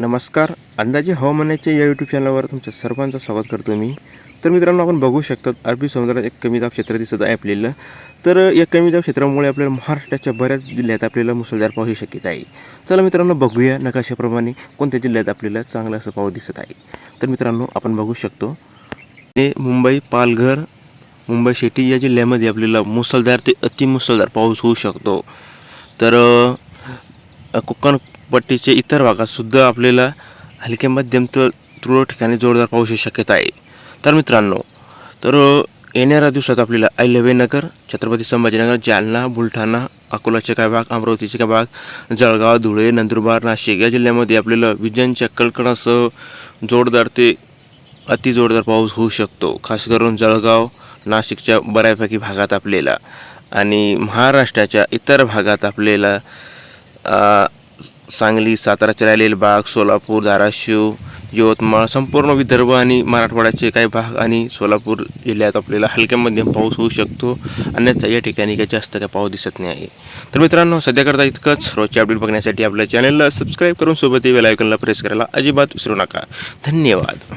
नमस्कार. अंदाजे हवामानाच्या या यूट्यूब चॅनलवर तुमच्या सर्वांचं स्वागत करतो मी. तर मित्रांनो आपण बघू शकतात अरबी समुद्रात एक कमी दाब क्षेत्र दिसत आहे आपल्याला. तर या कमी दाब क्षेत्रामुळे आपल्याला महाराष्ट्राच्या बऱ्याच जिल्ह्यात आपल्याला मुसळधार पाऊस ही शक्यता आहे. चला मित्रांनो बघूया नकाशाप्रमाणे कोणत्या जिल्ह्यात आपल्याला चांगला असं पाऊस दिसत आहे. तर मित्रांनो आपण बघू शकतो. ते मुंबई पालघर मुंबई सिटी या जिल्ह्यामध्ये आपल्याला मुसळधार ते अतिमुसळधार पाऊस होऊ शकतो. तर कोकणपट्टीच्या इतर भागातसुद्धा आपल्याला हलक्या मध्यम तर तुरळक ठिकाणी जोरदार पाऊस शक्यता आहे. तर मित्रांनो तर येणाऱ्या दिवसात आपल्याला अहिल्याबाईनगर छत्रपती संभाजीनगर जालना बुलढाणा अकोलाचे काही भाग अमरावतीचे काही भाग जळगाव धुळे नंदुरबार नाशिक या जिल्ह्यामध्ये आपल्याला विजांच्या कडकडासह जोरदार ते अति जोरदार पाऊस होऊ शकतो. खास करून जळगाव नाशिकच्या बऱ्यापैकी भागात आपल्याला आणि महाराष्ट्राच्या इतर भागात आपल्याला सांगली साताराचे राहिलेले भाग सोलापूर धाराशिव यवतमाळ संपूर्ण विदर्भ आणि मराठवाड्याचे काही भाग आणि सोलापूर जिल्ह्यात आपल्याला हलक्या मध्यम पाऊस होऊ शकतो. अन्यथा या ठिकाणी काही जास्त काही पाऊस दिसत नाही. आहे तर मित्रांनो सध्याकरता इतकंच. रोजचे अपडेट बघण्यासाठी आपल्या चॅनलला सबस्क्राईब करून सोबत बेलायकनला प्रेस करायला अजिबात विसरू नका. धन्यवाद.